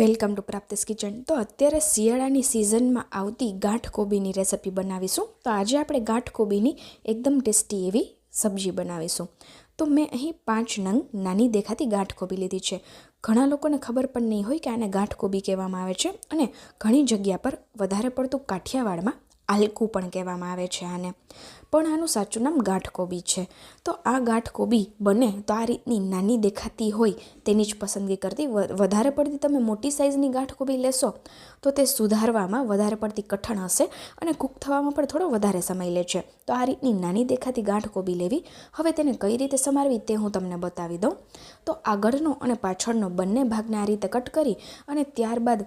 Welcome to પ્રાપ્તિસ kitchen. તો અત્યારે શિયાળાની સિઝનમાં આવતી ગાંઠ કોબીની રેસિપી બનાવીશું. તો આજે આપણે ગાંઠ કોબીની એકદમ ટેસ્ટી એવી સબ્જી બનાવીશું. તો મેં અહીં પાંચ નંગ નાની દેખાતી ગાંઠ કોબી લીધી છે. ઘણા લોકોને ખબર પણ નહીં હોય કે આને ગાંઠ કોબી કહેવામાં આવે છે અને ઘણી જગ્યા પર વધારે પડતું કાઠિયાવાડમાં આલકું પણ કહેવામાં આવે છે આને. પણ આનું સાચું નામ ગાંઠ કોબી છે. તો આ ગાંઠ કોબી બને તો આ રીતની નાની દેખાતી હોય તેની જ પસંદગી કરતી વધારે પડતી તમે મોટી સાઇઝની ગાંઠ કોબી લેશો તો તે સુધારવામાં વધારે પડતી કઠણ હશે અને કૂક થવામાં પણ થોડો વધારે સમય લે છે. તો આ રીતની નાની દેખાતી ગાંઠ કોબી લેવી. હવે તેને કઈ રીતે સમારવી તે હું તમને બતાવી દઉં. તો આગળનો અને પાછળનો બંને ભાગને આ રીતે કટ કરી અને ત્યારબાદ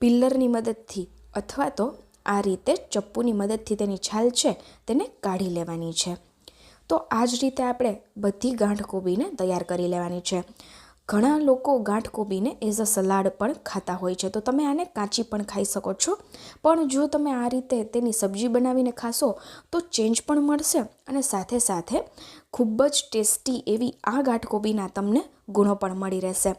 પિલ્લરની મદદથી અથવા તો આ રીતે ચપ્પુની મદદથી તેની છાલ છે તેને કાઢી લેવાની છે. તો આ જ રીતે આપણે બધી ગાંઠ કોબીને તૈયાર કરી લેવાની છે. ઘણા લોકો ગાંઠ કોબીને એઝ અ સલાડ પણ ખાતા હોય છે. તો તમે આને કાચી પણ ખાઈ શકો છો. પણ જો તમે આ રીતે તેની સબ્જી બનાવીને ખાશો, તો ચેન્જ પણ મળશે અને સાથે સાથે ખૂબ જ ટેસ્ટી એવી આ ગાંઠ કોબીના તમને ગુણો પણ મળી રહેશે.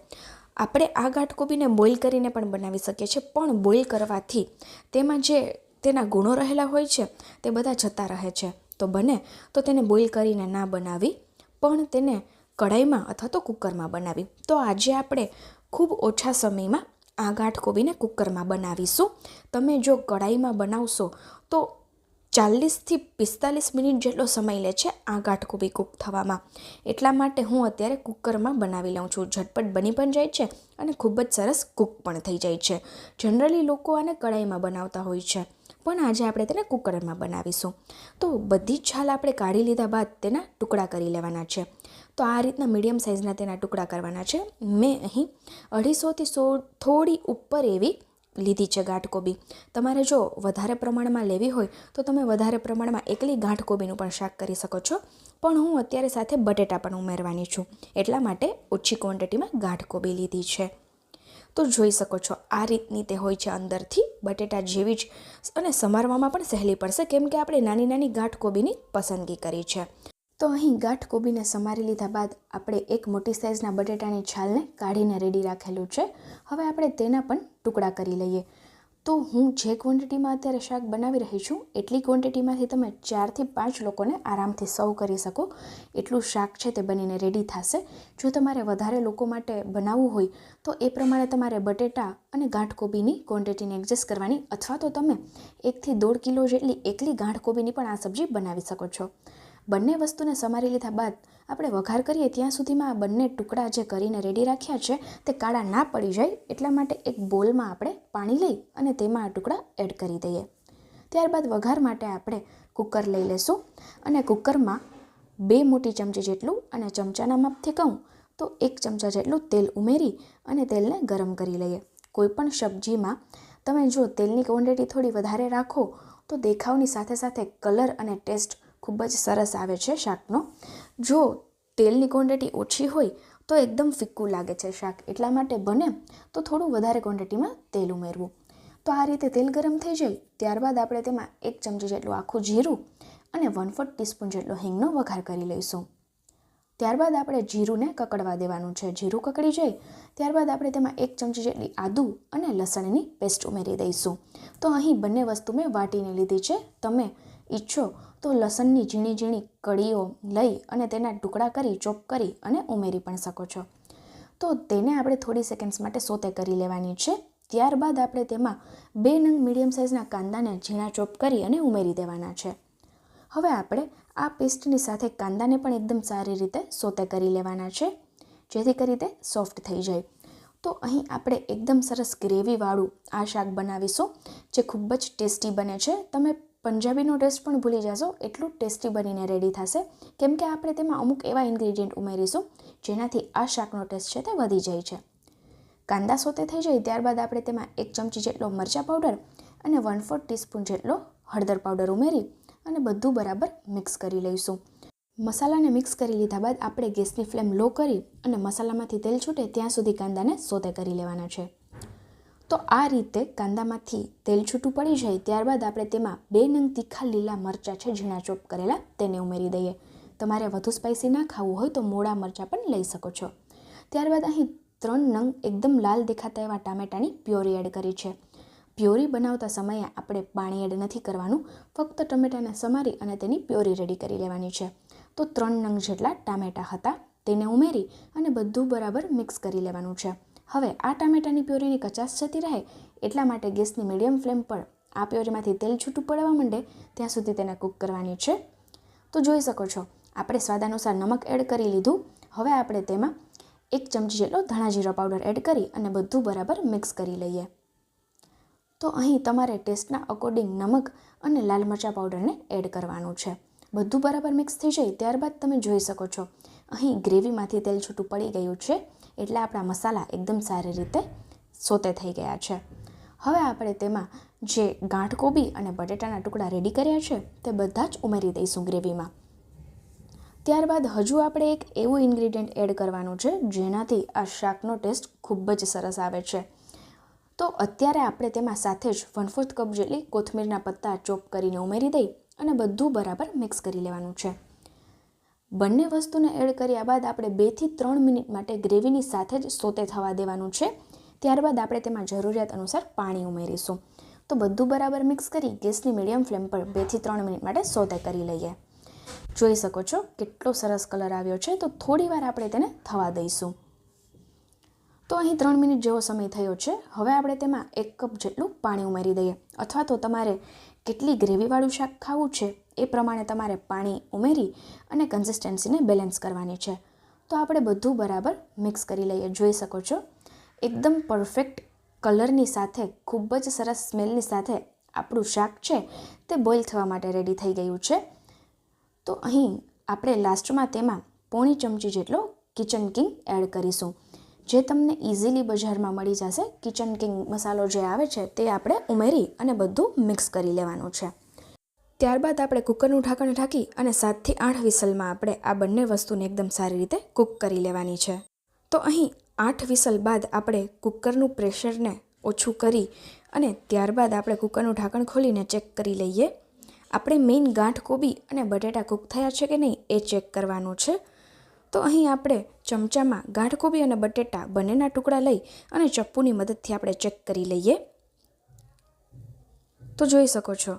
આપણે આ ગાંઠ કોબીને બોઇલ કરીને પણ બનાવી શકીએ છીએ, પણ બોઇલ કરવાથી તેમાં જે તેના ગુણો રહેલા હોય છે, તે બધા જતા રહે છે. તો બને તો તેને બોઇલ કરીને ના બનાવી, પણ તેને કઢાઈમાં અથવા તો કુકરમાં બનાવી. તો આજે આપણે ખૂબ ઓછા સમયમાં આ ગાંઠ કોબીને કુકરમાં બનાવીશું. તમે જો કઢાઈમાં બનાવશો તો ચાલીસથી પિસ્તાલીસ મિનિટ જેટલો સમય લે છે આ ગાંઠ કોબી કૂક થવામાં. એટલા માટે હું અત્યારે કુકરમાં બનાવી લઉં છું. ઝટપટ બની પણ જાય છે અને ખૂબ જ સરસ કૂક પણ થઈ જાય છે. જનરલી લોકો આને કઢાઈમાં બનાવતા હોય છે, પણ આજે આપણે તેને કુકરમાં બનાવીશું. તો બધી જ છાલ આપણે કાઢી લીધા બાદ તેના ટુકડા કરી લેવાના છે. તો આ રીતના મીડિયમ સાઇઝના તેના ટુકડા કરવાના છે. મેં અહીં અઢીસોથી સો, થોડી ઉપર એવી લીધી છે ગાંઠ કોબી. તમારે જો વધારે પ્રમાણમાં લેવી હોય તો તમે વધારે પ્રમાણમાં એકલી ગાંઠ કોબીનું પણ શાક કરી શકો છો. પણ હું અત્યારે સાથે બટેટા પણ ઉમેરવાની છું. એટલા માટે ઓછી ક્વોન્ટિટીમાં ગાંઠ કોબી લીધી છે. તો જોઈ શકો છો, આ રીતની તે હોય છે અંદરથી બટેટા જેવી જ અને સમારવામાં પણ સહેલી પડશે, કેમ કે આપણે નાની નાની ગાંઠ કોબીની પસંદગી કરી છે. તો અહીં ગાંઠ કોબીને સમારી લીધા બાદ આપણે એક મોટી સાઇઝના બટેટાની છાલને કાઢીને રેડી રાખેલું છે. હવે આપણે તેના પણ ટુકડા કરી લઈએ. તો હું જે ક્વોન્ટિટીમાં અત્યારે શાક બનાવી રહી છું, એટલી ક્વોન્ટિટીમાંથી તમે ચારથી પાંચ લોકોને આરામથી સર્વ કરી શકો. એટલું શાક છે તે બનીને રેડી થશે. જો તમારે વધારે લોકો માટે બનાવવું હોય, તો એ પ્રમાણે તમારે બટેટા અને ગાંઠ કોબીની ક્વોન્ટિટીને એડજસ્ટ કરવાની, અથવા તો તમે એકથી દોઢ કિલો જેટલી એકલી ગાંઠ કોબીની પણ આ સબ્જી બનાવી શકો છો. બંને વસ્તુને સમારી લીધા બાદ આપણે વઘાર કરીએ ત્યાં સુધીમાં આ બંને ટુકડા જે કરીને રેડી રાખ્યા છે, તે કાળા ના પડી જાય એટલા માટે એક બોલમાં આપણે પાણી લઈ અને તેમાં આ ટુકડા એડ કરી દઈએ. ત્યારબાદ વઘાર માટે આપણે કુકર લઈ લેશું અને કુકરમાં બે મોટી ચમચી જેટલું અને ચમચાના માપથી કહું તો એક ચમચા જેટલું તેલ ઉમેરી અને તેલને ગરમ કરી લઈએ. કોઈપણ સબ્જીમાં તમે જો તેલની ક્વોન્ટિટી થોડી વધારે રાખો તો દેખાવની સાથે સાથે કલર અને ટેસ્ટ ખૂબ જ સરસ આવે છે શાકનો. જો તેલની ક્વોન્ટિટી ઓછી હોય, તો એકદમ ફિક્કું લાગે છે શાક. એટલા માટે બને તો થોડું વધારે ક્વોન્ટિટીમાં તેલ ઉમેરવું. તો આ રીતે તેલ ગરમ થઈ જાય, ત્યારબાદ આપણે તેમાં એક ચમચી જેટલું આખું જીરું અને વન ફોર્થ ટીસ્પૂન જેટલો હિંગનો વઘાર કરી લઈશું. ત્યારબાદ આપણે જીરુંને કકડવા દેવાનું છે. જીરું કકડી જાય, ત્યારબાદ આપણે તેમાં એક ચમચી જેટલી આદુ અને લસણની પેસ્ટ ઉમેરી દઈશું. તો અહીં બંને વસ્તુ મેં વાટીને લીધી છે. તમે ઈચ્છો તો લસણની ઝીણી ઝીણી કળીઓ લઈ અને તેના ટુકડા કરી, ચોપ કરી અને ઉમેરી પણ શકો છો. તો તેને આપણે થોડી સેકન્ડ્સ માટે સોતે કરી લેવાની છે. ત્યારબાદ આપણે તેમાં બે નંગ મીડિયમ સાઇઝના કાંદાને ઝીણા ચોપ કરી અને ઉમેરી દેવાના છે. હવે આપણે આ પેસ્ટની સાથે કાંદાને પણ એકદમ સારી રીતે સોતે કરી લેવાના છે, જેથી કરી તે સોફ્ટ થઈ જાય. તો અહીં આપણે એકદમ સરસ ગ્રેવીવાળું આ શાક બનાવીશું, જે ખૂબ જ ટેસ્ટી બને છે. તમે પંજાબીનો ટેસ્ટ પણ ભૂલી જશો, એટલું ટેસ્ટી બનીને રેડી થશે. કેમ કે આપણે તેમાં અમુક એવા ઇન્ગ્રીડિયન્ટ ઉમેરીશું, જેનાથી આ શાકનો ટેસ્ટ છે તે વધી જાય છે. કાંદા સોતે થઈ જાય, ત્યારબાદ આપણે તેમાં એક ચમચી જેટલો મરચાં પાવડર અને વન ફોર્થ ટીસ્પૂન જેટલો હળદર પાવડર ઉમેરી અને બધું બરાબર મિક્સ કરી લઈશું. મસાલાને મિક્સ કરી લીધા બાદ આપણે ગેસની ફ્લેમ લો કરી અને મસાલામાંથી તેલ છૂટે ત્યાં સુધી કાંદાને સોતે કરી લેવાના છે. તો આ રીતે કાંદામાંથી તેલ છૂટું પડી જાય ત્યારબાદ આપણે તેમાં બે નંગ તીખા લીલા મરચાં છે ઝીણા ચોપ કરેલા તેને ઉમેરી દઈએ. તમારે વધુ સ્પાઇસી ના ખાવું હોય તો મોડા મરચાં પણ લઈ શકો છો. ત્યારબાદ અહીં ત્રણ નંગ એકદમ લાલ દેખાતા એવા ટામેટાની પ્યોરી એડ કરી છે. પ્યોરી બનાવતા સમયે આપણે પાણી એડ નથી કરવાનું, ફક્ત ટમેટાને સમારી અને તેની પ્યોરી રેડી કરી લેવાની છે. તો ત્રણ નંગ જેટલા ટામેટાં હતા તેને ઉમેરી અને બધું બરાબર મિક્સ કરી લેવાનું છે. હવે આ ટામેટાની પ્યોરીની કચાશ જતી રહે એટલા માટે ગેસની મીડિયમ ફ્લેમ પર આ પ્યોરીમાંથી તેલ છૂટું પડવા માંડે ત્યાં સુધી તેને કૂક કરવાની છે. તો જોઈ શકો છો, આપણે સ્વાદ અનુસાર નમક એડ કરી લીધું. હવે આપણે તેમાં એક ચમચી જેટલો ધાણા જીરો પાવડર એડ કરી અને બધું બરાબર મિક્સ કરી લઈએ. તો અહીં તમારે ટેસ્ટના અકોર્ડિંગ નમક અને લાલ મરચાં પાવડરને એડ કરવાનું છે. બધું બરાબર મિક્સ થઈ જાય ત્યારબાદ તમે જોઈ શકો છો અહીં ગ્રેવીમાંથી તેલ છૂટું પડી ગયું છે એટલે આપણા મસાલા એકદમ સારી રીતે સોતે થઈ ગયા છે. હવે આપણે તેમાં જે ગાંઠ કોબી અને બટેટાના ટુકડા રેડી કર્યા છે તે બધા જ ઉમેરી દઈશું ગ્રેવીમાં. ત્યારબાદ હજુ આપણે એક એવું ઇન્ગ્રીડિયન્ટ એડ કરવાનું છે જેનાથી આ શાકનો ટેસ્ટ ખૂબ જ સરસ આવે છે. તો અત્યારે આપણે તેમાં સાથે જ વન ફોર્થ કપ જેટલી કોથમીરના પત્તા ચોપ કરીને ઉમેરી દઈ અને બધું બરાબર મિક્સ કરી લેવાનું છે. બંને વસ્તુને એડ કર્યા બાદ આપણે બેથી ત્રણ મિનિટ માટે ગ્રેવીની સાથે જ સોતે થવા દેવાનું છે. ત્યારબાદ આપણે તેમાં જરૂરિયાત અનુસાર પાણી ઉમેરીશું. તો બધું બરાબર મિક્સ કરી ગેસની મીડિયમ ફ્લેમ પર બેથી ત્રણ મિનિટ માટે સોતે કરી લઈએ. જોઈ શકો છો કેટલો સરસ કલર આવ્યો છે. તો થોડી વાર આપણે તેને થવા દઈશું. તો અહીં ત્રણ મિનિટ જેવો સમય થયો છે. હવે આપણે તેમાં એક કપ જેટલું પાણી ઉમેરી દઈએ. અથવા તો તમારે કેટલી ગ્રેવીવાળું શાક ખાવું છે એ પ્રમાણે તમારે પાણી ઉમેરી અને કન્સિસ્ટન્સીને બેલેન્સ કરવાની છે. તો આપણે બધું બરાબર મિક્સ કરી લઈએ. જોઈ શકો છો? એકદમ પરફેક્ટ કલરની સાથે, ખૂબ જ સરસ સ્મેલની સાથે આપણું શાક છે તે બોઇલ થવા માટે રેડી થઈ ગયું છે. તો અહીં આપણે લાસ્ટમાં તેમાં પોણી ચમચી જેટલો કિચન કિંગ એડ કરીશું. જે તમને ઇઝીલી બજારમાં મળી જશે કિચન કિંગ મસાલો જે આવે છે, તે આપણે ઉમેરી અને બધું મિક્સ કરી લેવાનું છે. ત્યારબાદ આપણે કુકરનું ઢાંકણ ઢાંકી અને સાતથી આઠ વિસલમાં આપણે આ બંને વસ્તુને એકદમ સારી રીતે કૂક કરી લેવાની છે. તો અહીં આઠ વિસલ બાદ આપણે કુકરનું પ્રેશરને ઓછું કરી અને ત્યારબાદ આપણે કુકરનું ઢાંકણ ખોલીને ચેક કરી લઈએ. આપણે મેઇન ગાંઠ કોબી અને બટેટા કૂક થયા છે કે નહીં એ ચેક કરવાનું છે. તો અહીં આપણે ચમચામાં ગાંઠ કોબી અને બટેટા બંનેના ટુકડા લઈ અને ચપ્પુની મદદથી આપણે ચેક કરી લઈએ. તો જોઈ શકો છો,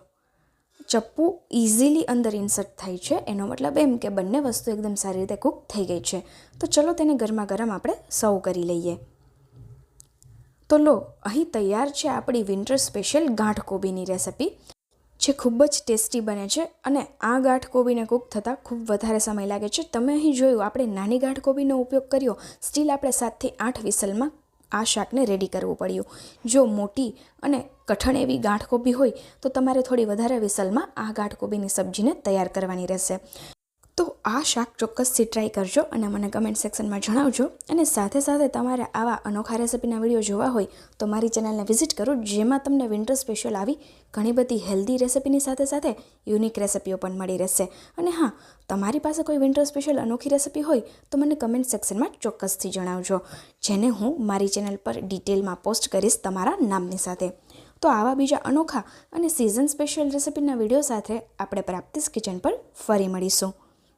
ચપ્પુ ઇઝીલી અંદર ઇન્સર્ટ થાય છે. એનો મતલબ એમ કે બંને વસ્તુ એકદમ સારી રીતે કૂક થઈ ગઈ છે. તો ચલો તેને ગરમા ગરમ આપણે સર્વ કરી લઈએ. તો લો, અહીં તૈયાર છે આપણી વિન્ટર સ્પેશિયલ ગાંઠ કોબીની રેસિપી જે ખૂબ જ ટેસ્ટી બને છે અને આ ગાંઠ કોબીને કૂક થતાં ખૂબ વધારે સમય લાગે છે. તમે અહીં જોયું, આપણે નાની ગાંઠ કોબીનો ઉપયોગ કર્યો. સ્ટીલ આપણે સાતથી આઠ વિસલમાં આ શાકને રેડી કરવું પડ્યું. જો મોટી અને કઠણ એવી ગાંઠ કોબી હોય, તો તમારે થોડી વધારે વિસલમાં આ ગાંઠ કોબીની સબ્જીને તૈયાર કરવાની રહેશે. તો આ શાક ચોક્કસથી ટ્રાય કરજો અને મને કમેન્ટ સેક્શનમાં જણાવજો. અને સાથે સાથે તમારે આવા અનોખા રેસિપીના વીડિયો જોવા હોય તો મારી ચેનલને વિઝિટ કરો, જેમાં તમને વિન્ટર સ્પેશિયલ આવી ઘણી બધી હેલ્ધી રેસિપીની સાથે સાથે યુનિક રેસિપીઓ પણ મળી રહેશે. અને હા, તમારી પાસે કોઈ વિન્ટર સ્પેશિયલ અનોખી રેસિપી હોય તો મને કમેન્ટ સેક્શનમાં ચોક્કસથી જણાવજો, જેને હું મારી ચેનલ પર ડિટેલમાં પોસ્ટ કરીશ તમારા નામની સાથે. તો આવા બીજા અનોખા અને સિઝન સ્પેશિયલ રેસિપીના વીડિયો સાથે આપણે પ્રાપ્તિસ કિચન પર ફરી મળીશું.